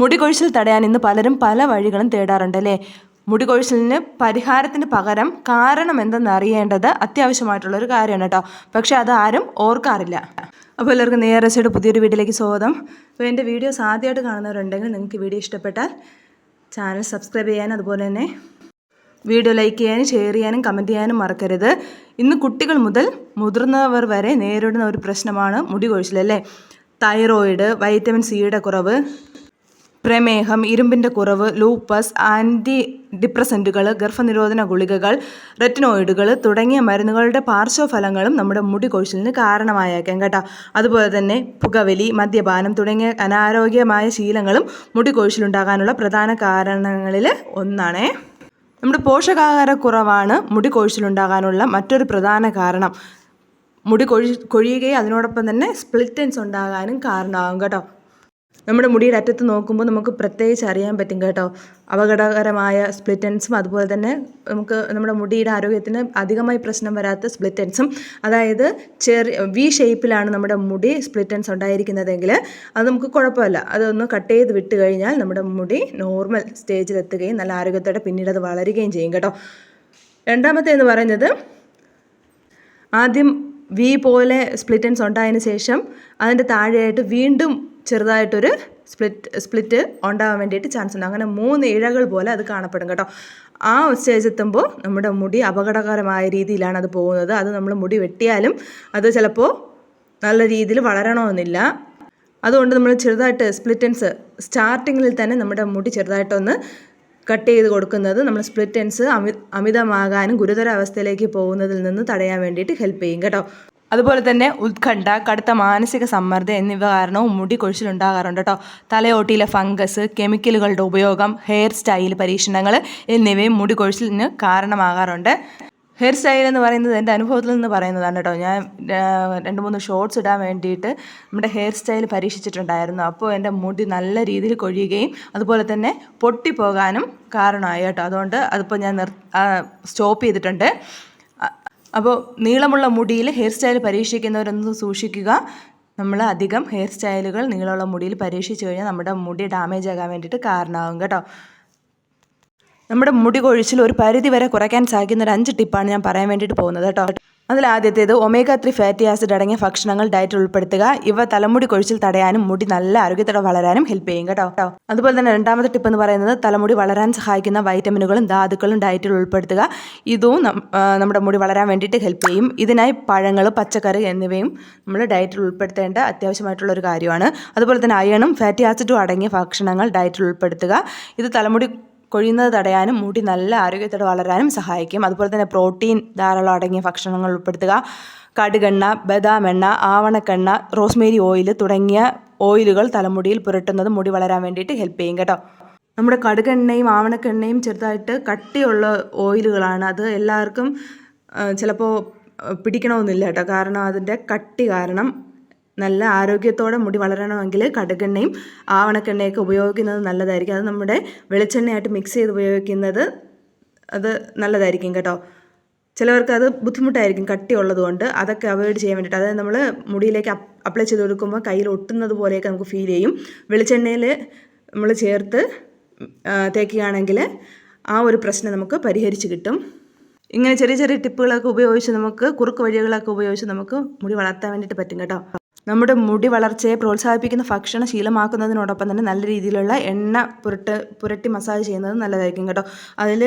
മുടി കൊഴിച്ചിൽ തടയാൻ ഇന്ന് പലരും പല വഴികളും തേടാറുണ്ട് അല്ലേ? മുടി കൊഴിച്ചിലിന് പരിഹാരത്തിന് പകരം കാരണം എന്തെന്ന് അറിയേണ്ടത് അത്യാവശ്യമായിട്ടുള്ളൊരു കാര്യമാണ് കേട്ടോ. പക്ഷെ അത് ആരും ഓർക്കാറില്ല. അപ്പോൾ എല്ലാവർക്കും നേരസയുടെ പുതിയൊരു വീഡിയോയിലേക്ക് സ്വാഗതം. അപ്പോൾ എന്റെ വീഡിയോസ് ആദ്യമായിട്ട് കാണുന്നവരുണ്ടെങ്കിൽ നിങ്ങൾക്ക് വീഡിയോ ഇഷ്ടപ്പെട്ടാൽ ചാനൽ സബ്സ്ക്രൈബ് ചെയ്യാനും അതുപോലെ തന്നെ വീഡിയോ ലൈക്ക് ചെയ്യാനും ഷെയർ ചെയ്യാനും കമന്റ് ചെയ്യാനും മറക്കരുത്. ഇന്ന് കുട്ടികൾ മുതൽ മുതിർന്നവർ വരെ നേരിടുന്ന ഒരു പ്രശ്നമാണ് മുടി കൊഴിച്ചിൽ അല്ലേ? തൈറോയിഡ് വൈറ്റമിൻ സിയുടെ കുറവ് പ്രമേഹം ഇരുമ്പിന്റെ കുറവ് ലൂപ്പസ് ആന്റി ഡിപ്രസന്റുകൾ ഗർഭനിരോധന ഗുളികകൾ റെറ്റിനോയിഡുകൾ തുടങ്ങിയ മരുന്നുകളുടെ പാർശ്വഫലങ്ങളും നമ്മുടെ മുടി കൊഴിച്ചിലിന് കാരണമായേക്കാം കേട്ടോ. അതുപോലെ തന്നെ പുകവലി മദ്യപാനം തുടങ്ങിയ അനാരോഗ്യമായ ശീലങ്ങളും മുടി കൊഴിച്ചിലുണ്ടാകാനുള്ള പ്രധാന കാരണങ്ങളിൽ ഒന്നാണേ. നമ്മുടെ പോഷകാഹാരക്കുറവാണ് മുടി കൊഴിച്ചിലുണ്ടാകാനുള്ള മറ്റൊരു പ്രധാന കാരണം. മുടി കൊഴി കൊഴിയുകയും അതിനോടൊപ്പം തന്നെ സ്പ്ലിറ്റൻസ് ഉണ്ടാകാനും കാരണമാകും കേട്ടോ. നമ്മുടെ മുടിയുടെ അറ്റത്ത് നോക്കുമ്പോൾ നമുക്ക് പ്രത്യേകിച്ച് അറിയാൻ പറ്റും കേട്ടോ. അപകടകരമായ സ്പ്ലിറ്റൻസും അതുപോലെ തന്നെ നമുക്ക് നമ്മുടെ മുടിയുടെ ആരോഗ്യത്തിന് അധികമായി പ്രശ്നം വരാത്ത സ്പ്ലിറ്റൻസും അതായത് ചെറിയ വി ഷേപ്പിലാണ് നമ്മുടെ മുടി സ്പ്ലിറ്റൻസ് ഉണ്ടായിരിക്കുന്നതെങ്കിൽ അത് നമുക്ക് കുഴപ്പമില്ല. അതൊന്ന് കട്ട് ചെയ്ത് വിട്ട് കഴിഞ്ഞാൽ നമ്മുടെ മുടി നോർമൽ സ്റ്റേജിലെത്തുകയും നല്ല ആരോഗ്യത്തോടെ പിന്നീട് അത് വളരുകയും ചെയ്യും കേട്ടോ. രണ്ടാമത്തെ എന്ന് പറയുന്നത് ആദ്യം വി പോലെ സ്പ്ലിറ്റൻസ് ഉണ്ടായതിന് ശേഷം അതിന്റെ താഴെയായിട്ട് വീണ്ടും ചെറുതായിട്ടൊരു സ്പ്ലിറ്റ് സ്പ്ലിറ്റ് ഉണ്ടാകാൻ വേണ്ടിയിട്ട് ചാൻസ് ഉണ്ട്. അങ്ങനെ മൂന്ന് ഇഴകൾ പോലെ അത് കാണപ്പെടും കേട്ടോ. ആ സ്റ്റേജ് എത്തുമ്പോൾ നമ്മുടെ മുടി അപകടകരമായ രീതിയിലാണ് അത് പോകുന്നത്. അത് നമ്മൾ മുടി വെട്ടിയാലും അത് ചിലപ്പോൾ നല്ല രീതിയിൽ വളരണമെന്നില്ല. അതുകൊണ്ട് നമ്മൾ ചെറുതായിട്ട് സ്പ്ലിറ്റൻസ് സ്റ്റാർട്ടിങ്ങിൽ തന്നെ നമ്മുടെ മുടി ചെറുതായിട്ടൊന്ന് കട്ട് ചെയ്ത് കൊടുക്കുന്നത് നമ്മൾ സ്പ്ലിറ്റൻസ് അമി അമിതമാകാനും ഗുരുതര അവസ്ഥയിലേക്ക് പോകുന്നതിൽ നിന്ന് തടയാൻ വേണ്ടിയിട്ട് ഹെൽപ്പ് ചെയ്യും കേട്ടോ. അതുപോലെ തന്നെ ഉത്കണ്ഠ കടുത്ത മാനസിക സമ്മർദ്ദം എന്നിവ കാരണവും മുടി കൊഴിച്ചിലുണ്ടാകാറുണ്ട് കേട്ടോ. തലയോട്ടിയിലെ ഫംഗസ് കെമിക്കലുകളുടെ ഉപയോഗം ഹെയർ സ്റ്റൈൽ പരീക്ഷണങ്ങൾ എന്നിവയും മുടി കൊഴിച്ചിലിന് കാരണമാകാറുണ്ട്. ഹെയർ സ്റ്റൈൽ എന്ന് പറയുന്നത് എന്റെ അനുഭവത്തിൽ നിന്ന് പറയുന്നതാണ് കേട്ടോ. ഞാൻ രണ്ട് മൂന്ന് ഷോർട്സ് ഇടാൻ വേണ്ടിയിട്ട് നമ്മുടെ ഹെയർ സ്റ്റൈൽ പരീക്ഷിച്ചിട്ടുണ്ടായിരുന്നു. അപ്പോൾ എന്റെ മുടി നല്ല രീതിയിൽ കൊഴിയുകയും അതുപോലെ തന്നെ പൊട്ടിപ്പോകാനും കാരണമായി കേട്ടോ. അതുകൊണ്ട് അതിപ്പോൾ ഞാൻ നിർ സ്റ്റോപ്പ് ചെയ്തിട്ടുണ്ട്. അപ്പോൾ നീളമുള്ള മുടിയിൽ ഹെയർ സ്റ്റൈൽ പരീക്ഷിക്കുന്നവരൊന്ന് സൂക്ഷിക്കുക. നമ്മൾ അധികം ഹെയർ സ്റ്റൈലുകൾ നീളമുള്ള മുടിയിൽ പരീക്ഷിച്ച് കഴിഞ്ഞാൽ നമ്മുടെ മുടി ഡാമേജ് ആകാൻ വേണ്ടിയിട്ട് കാരണമാകും കേട്ടോ. നമ്മുടെ മുടി കൊഴിച്ചിൽ ഒരു പരിധി വരെ കുറയ്ക്കാൻ സാധിക്കുന്ന ഒരു അഞ്ച് ടിപ്പാണ് ഞാൻ പറയാൻ വേണ്ടിയിട്ട് പോകുന്നത് കേട്ടോ. അതിൽ ആദ്യത്തേത് ഒമേഗ ത്രീ ഫാറ്റി ആസിഡ് അടങ്ങിയ ഭക്ഷണങ്ങൾ ഡയറ്റിൽ ഉൾപ്പെടുത്തുക. ഇവ തലമുടി കൊഴിച്ചിൽ തടയാനും മുടി നല്ല ആരോഗ്യത്തോടെ വളരാനും ഹെൽപ്പ് ചെയ്യും കേട്ടോ. അതുപോലെ തന്നെ രണ്ടാമത്തെ ടിപ്പ് എന്ന് പറയുന്നത് തലമുടി വളരാൻ സഹായിക്കുന്ന വൈറ്റമിനുകളും ധാതുക്കളും ഡയറ്റിൽ ഉൾപ്പെടുത്തുക. ഇതും നമ്മുടെ മുടി വളരാൻ വേണ്ടിയിട്ട് ഹെൽപ്പ് ചെയ്യും. ഇതിനായി പഴങ്ങൾ പച്ചക്കറി എന്നിവയും നമ്മൾ ഡയറ്റിൽ ഉൾപ്പെടുത്തേണ്ട അത്യാവശ്യമായിട്ടുള്ള ഒരു കാര്യമാണ്. അതുപോലെ തന്നെ അയണും ഫാറ്റി ആസിഡും അടങ്ങിയ ഭക്ഷണങ്ങൾ ഡയറ്റിൽ ഉൾപ്പെടുത്തുക. ഇത് തലമുടി കൊഴിയുന്നത് തടയാനും മുടി നല്ല ആരോഗ്യത്തോടെ വളരാനും സഹായിക്കും. അതുപോലെ തന്നെ പ്രോട്ടീൻ ധാരാളം അടങ്ങിയ ഭക്ഷണങ്ങൾ ഉൾപ്പെടുത്തുക. കടുകെണ്ണ ബദാം എണ്ണ ആവണക്കെണ്ണ റോസ്മേരി ഓയിൽ തുടങ്ങിയ ഓയിലുകൾ തലമുടിയിൽ പുരട്ടുന്നത് മുടി വളരാൻ വേണ്ടിയിട്ട് ഹെൽപ്പ് ചെയ്യും കേട്ടോ. നമ്മുടെ കടുകെണ്ണയും ആവണക്കെണ്ണയും ചെറുതായിട്ട് കട്ടിയുള്ള ഓയിലുകളാണ്. അത് എല്ലാവർക്കും ചിലപ്പോൾ പിടിക്കണമെന്നില്ല കേട്ടോ. കാരണം അതിന്റെ കട്ടി കാരണം നല്ല ആരോഗ്യത്തോടെ മുടി വളരണമെങ്കിൽ കടുകെണ്ണയും ആവണക്കെണ്ണയൊക്കെ ഉപയോഗിക്കുന്നത് നല്ലതായിരിക്കും. അത് നമ്മുടെ വെളിച്ചെണ്ണയായിട്ട് മിക്സ് ചെയ്ത് ഉപയോഗിക്കുന്നത് അത് നല്ലതായിരിക്കും കേട്ടോ. ചിലവർക്ക് അത് ബുദ്ധിമുട്ടായിരിക്കും കട്ടിയുള്ളത് കൊണ്ട് അതൊക്കെ അവോയ്ഡ് ചെയ്യാൻ വേണ്ടിയിട്ട്. അതായത് നമ്മൾ മുടിയിലേക്ക് അപ്ലൈ ചെയ്ത് കൊടുക്കുമ്പോൾ കയ്യിൽ ഒട്ടുന്നത് പോലെയൊക്കെ നമുക്ക് ഫീൽ ചെയ്യും. വെളിച്ചെണ്ണയിൽ നമ്മൾ ചേർത്ത് തേക്കുകയാണെങ്കിൽ ആ ഒരു പ്രശ്നം നമുക്ക് പരിഹരിച്ച് കിട്ടും. ഇങ്ങനെ ചെറിയ ചെറിയ ടിപ്പുകളൊക്കെ ഉപയോഗിച്ച് നമുക്ക് കുറുക്ക് വഴികളൊക്കെ ഉപയോഗിച്ച് നമുക്ക് മുടി വളർത്താൻ വേണ്ടിയിട്ട് പറ്റും കേട്ടോ. നമ്മുടെ മുടി വളർച്ചയെ പ്രോത്സാഹിപ്പിക്കുന്ന ഭക്ഷണം ശീലമാക്കുന്നതിനോടൊപ്പം തന്നെ നല്ല രീതിയിലുള്ള എണ്ണ പുരട്ട് പുരട്ടി മസാജ് ചെയ്യുന്നത് നല്ലതായിരിക്കും കേട്ടോ. അതിൽ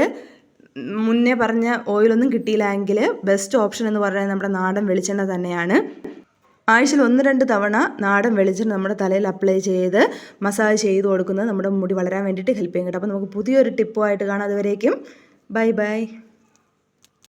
മുന്നേ പറഞ്ഞ ഓയിലൊന്നും കിട്ടിയില്ലെങ്കിൽ ബെസ്റ്റ് ഓപ്ഷൻ എന്ന് പറയുന്നത് നമ്മുടെ നാടൻ വെളിച്ചെണ്ണ തന്നെയാണ്. ആഴ്ചയിൽ ഒന്ന് രണ്ട് തവണ നാടൻ വെളിച്ചെണ്ണ നമ്മുടെ തലയിൽ അപ്ലൈ ചെയ്ത് മസാജ് ചെയ്ത് കൊടുക്കുന്നത് നമ്മുടെ മുടി വളരാൻ വേണ്ടിയിട്ട് ഹെൽപ്പ് ചെയ്യും കേട്ടോ. അപ്പോൾ നമുക്ക് പുതിയൊരു ടിപ്പുമായിട്ട് കാണാം. അതുവരേക്കും. Bye bye